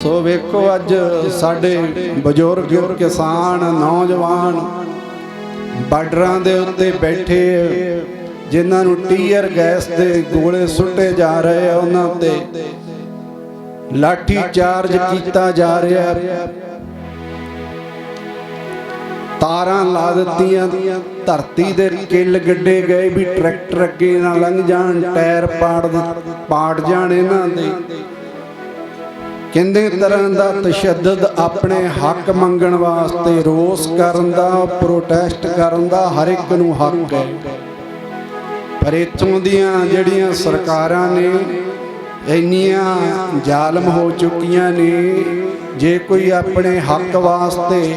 ਸੋ ਵੇਖੋ ਅੱਜ ਸਾਡੇ ਬਜ਼ੁਰਗ ਕਿਸਾਨ, ਨੌਜਵਾਨ ਬਾਰਡਰਾਂ ਦੇ ਉੱਤੇ ਬੈਠੇ ਜਿਨ੍ਹਾਂ ਨੂੰ ਟੀਅਰ ਗੈਸ ਦੇ ਗੋਲੇ ਸੁੱਟੇ ਜਾ ਰਹੇ ਆ, ਉਹਨਾਂ ਉੱਤੇ ਲਾਠੀ ਚਾਰਜ ਕੀਤਾ ਜਾ ਰਿਹਾ ਤਾਰਾਂ ਲਾ ਦਿੱਤੀਆਂ, ਧਰਤੀ ਦੇ ਕਿੱਲ ਗੱਡੇ ਗਏ ਵੀ ਟਰੈਕਟਰ ਅੱਗੇ ਨਾ ਲੰਘ ਜਾਣ, ਟਾਇਰ ਪਾੜ ਪਾੜ ਜਾਣ ਇਹਨਾਂ ਦੇ। ਕਹਿੰਦੇ ਤਰ੍ਹਾਂ ਦਾ ਤਸ਼ੱਦਦ ਆਪਣੇ ਹੱਕ ਮੰਗਣ ਵਾਸਤੇ ਰੋਸ ਕਰਨ ਦਾ ਪ੍ਰੋਟੈਸਟ ਕਰਨ ਦਾ ਹਰ ਇੱਕ ਨੂੰ ਹੱਕ ਹੈ। ਪਰ ਇੱਥੋਂ ਦੀਆਂ ਜਿਹੜੀਆਂ ਸਰਕਾਰਾਂ ਨੇ ਇੰਨੀਆਂ ਜ਼ਾਲਮ ਹੋ ਚੁੱਕੀਆਂ ਨੇ ਜੇ ਕੋਈ ਆਪਣੇ ਹੱਕ ਵਾਸਤੇ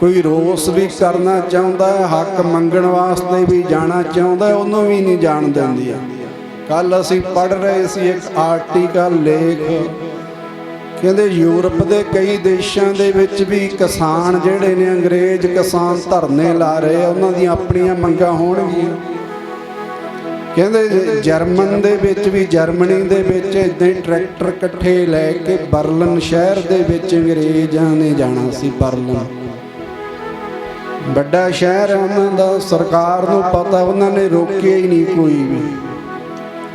ਕੋਈ ਰੋਸ ਵੀ ਕਰਨਾ ਚਾਹੁੰਦਾ ਹੈ ਹੱਕ ਮੰਗਣ ਵਾਸਤੇ ਵੀ ਜਾਣਾ ਚਾਹੁੰਦਾ ਹੈ, ਉਹਨੂੰ ਵੀ ਨਹੀਂ ਜਾਣ ਦਿੰਦੀਆਂ। ਕੱਲ ਅਸੀਂ ਪੜ੍ਹ ਰਹੇ ਸੀ ਇੱਕ ਆਰਟੀਕਲ ਲੇਖ ਕਹਿੰਦੇ ਯੂਰਪ ਦੇ ਕਈ ਦੇਸ਼ਾਂ ਦੇ ਵਿੱਚ ਵੀ ਕਿਸਾਨ ਜਿਹੜੇ ਨੇ ਅੰਗਰੇਜ਼ ਕਿਸਾਨ ਧਰਨੇ ਲਾ ਰਹੇ ਉਹਨਾਂ ਦੀਆਂ ਆਪਣੀਆਂ ਮੰਗਾਂ ਹੋਣਗੀਆਂ। ਕਹਿੰਦੇ ਜਰਮਨ ਦੇ ਵਿੱਚ ਵੀ, ਜਰਮਨੀ ਦੇ ਵਿੱਚ ਇਦਾਂ ਹੀ ਟਰੈਕਟਰ ਇਕੱਠੇ ਲੈ ਕੇ ਬਰਲਨ ਸ਼ਹਿਰ ਦੇ ਵਿੱਚ ਅੰਗਰੇਜ਼ਾਂ ਨੇ ਜਾਣਾ ਸੀ ਬਰਲਨ। ਵੱਡਾ ਸ਼ਹਿਰ ਹੈ ਉਹਨਾਂ ਦਾ, ਸਰਕਾਰ ਨੂੰ ਪਤਾ, ਉਹਨਾਂ ਨੇ ਰੋਕਿਆ ਹੀ ਨਹੀਂ ਕੋਈ ਵੀ।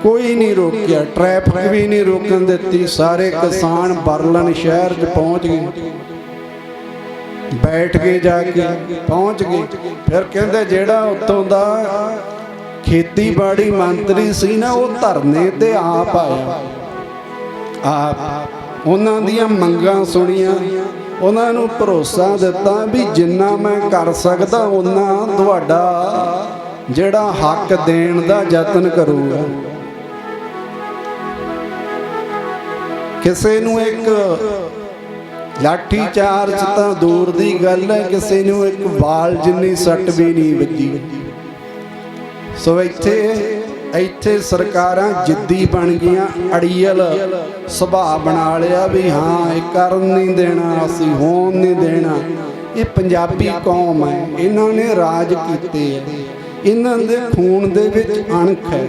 ਕੋਈ ਨਹੀਂ ਰੋਕਿਆ ਟ੍ਰੈਫਿਕ ਵੀ ਨਹੀਂ ਰੋਕਣ ਦਿੱਤੀ, ਸਾਰੇ ਕਿਸਾਨ ਬਰਲਨ ਸ਼ਹਿਰ 'ਚ ਪਹੁੰਚ ਗਏ। ਬੈਠ ਕੇ ਜਾ ਕੇ ਪਹੁੰਚ ਗਏ। ਫਿਰ ਕਹਿੰਦੇ ਜਿਹੜਾ ਉੱਤੋਂ ਦਾ ਖੇਤੀਬਾੜੀ ਮੰਤਰੀ ਸੀ ਨਾ, ਉਹ ਧਰਨੇ ਤੇ ਆਪ ਆਇਆ। ਆਪ ਉਹਨਾਂ ਦੀਆਂ ਮੰਗਾਂ ਸੁਣੀਆਂ, ਉਹਨਾਂ ਨੂੰ ਭਰੋਸਾ ਦਿੱਤਾ ਵੀ ਜਿੰਨਾ ਮੈਂ ਕਰ ਸਕਦਾ, ਉਹਨਾਂ ਤੁਹਾਡਾ ਜਿਹੜਾ ਹੱਕ ਦੇਣ ਦਾ ਯਤਨ ਕਰੂੰਗਾ। ਕਿਸੇ ਨੂੰ ਇੱਕ ਲਾਠੀ ਚਾਰਜ ਤਾਂ ਦੂਰ ਦੀ ਗੱਲ ਹੈ ਕਿਸੇ ਨੂੰ ਇੱਕ ਵਾਲ ਜਿੰਨੀ ਸੱਟ ਵੀ ਨਹੀਂ ਵੱਜੀ। ਸੋ ਇੱਥੇ ਇੱਥੇ ਸਰਕਾਰਾਂ ਜਿੱਦੀ ਬਣ ਗਈਆਂ ਅੜੀਅਲ ਸੁਭਾਅ ਬਣਾ ਲਿਆ ਵੀ ਹਾਂ ਇਹ ਕਰਨ ਨਹੀਂ ਦੇਣਾ ਅਸੀਂ ਹੋਣ ਨਹੀਂ ਦੇਣਾ। ਇਹ ਪੰਜਾਬੀ ਕੌਮ ਹੈ ਇਹਨਾਂ ਨੇ ਰਾਜ ਕੀਤੇ। ਇਹਨਾਂ ਦੇ ਖੂਨ ਦੇ ਵਿੱਚ ਅਣਖ ਹੈ।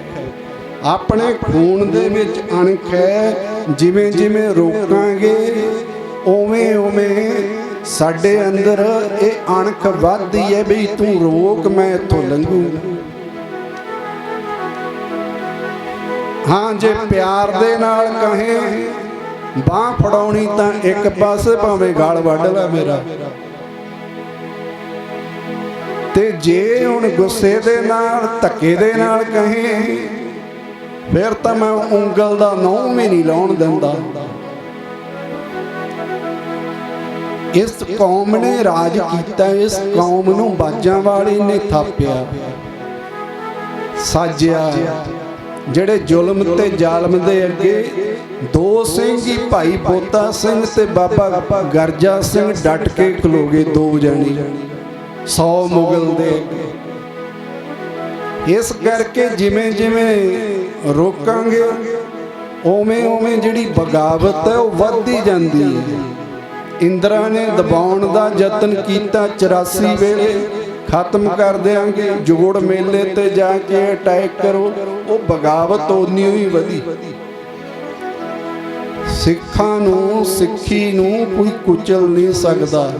ਆਪਣੇ ਖੂਨ ਦੇ ਵਿੱਚ ਅਣਖ ਹੈ। ਜਿਵੇਂ ਜਿਵੇਂ ਰੋਕਾਂਗੇ ਓਵੇਂ ਓਵੇਂ ਸਾਡੇ ਅੰਦਰ ਇਹ ਅਣਖ ਵੱਧਦੀ ਹੈ ਬਈ ਤੂੰ ਰੋਕ, ਮੈਂ ਇੱਥੋਂ ਲੰਘੂਗਾ ਹਾਂ, ਜੇ ਪਿਆਰ ਦੇ ਨਾਲ ਕਹੇ, ਬਾਹ ਫੜਾਉਣੀ ਤਾਂ ਇੱਕ ਪਾਸੇ ਭਾਵੇਂ ਗਾਲ ਵੱਢ ਲੈ ਮੇਰਾ। ਤੇ ਜੇ ਹੁਣ ਗੁੱਸੇ ਦੇ ਨਾਲ, ਧੱਕੇ ਦੇ ਨਾਲ ਕਹੇ ਫਿਰ ਤਾਂ ਮੈਂ ਉਂਗਲ ਦਾ ਨਹੁੰ ਵੀ ਨਹੀਂ ਲਾਉਣ ਦਿੰਦਾ। ਇਸ ਕੌਮ ਨੇ ਰਾਜ ਕੀਤਾ, ਇਸ ਕੌਮ ਨੂੰ ਬਾਜਾਂ ਵਾਲੀ ਨੇ ਥਾਪਿਆ। ਸਾਜਿਆ, ਜਿਹੜੇ ਜ਼ੁਲਮ ਤੇ ਜ਼ਾਲਮ ਦੇ ਅੱਗੇ ਦੋ ਸਿੰਘ ਹੀ ਭਾਈ ਬੋਤਾ ਸਿੰਘ ਤੇ ਬਾਬਾ ਗਰਜਾ ਸਿੰਘ ਡਟ ਕੇ ਖਲੋਗੇ ਦੋ ਜਣੇ 100 ਮੁਗਲ ਦੇ। ਇਸ ਕਰਕੇ ਜਿਵੇਂ ਜਿਵੇਂ ਰੋਕਾਂਗੇ ਓਵੇਂ ਓਵੇਂ ਜਿਹੜੀ ਬਗਾਵਤ ਹੈ ਉਹ ਵੱਧਦੀ ਜਾਂਦੀ ਹੈ। ਇੰਦਰਾ ਨੇ ਦਬਾਉਣ ਦਾ ਯਤਨ ਕੀਤਾ 84 ਵੇਲੇ, ਖਤਮ ਕਰ ਦੇਾਂਗੇ ਜੋੜ ਮੇਲੇ ਤੇ ਜਾ ਕੇ ਅਟੈਕ ਕਰੋ, ਉਹ ਬਗਾਵਤ ਉਨੀ ਹੀ ਵਧੀ। ਸਿੱਖਾਂ ਨੂੰ, ਸਿੱਖੀ ਨੂੰ ਕੋਈ ਕੁਚਲ ਨਹੀਂ ਸਕਦਾ।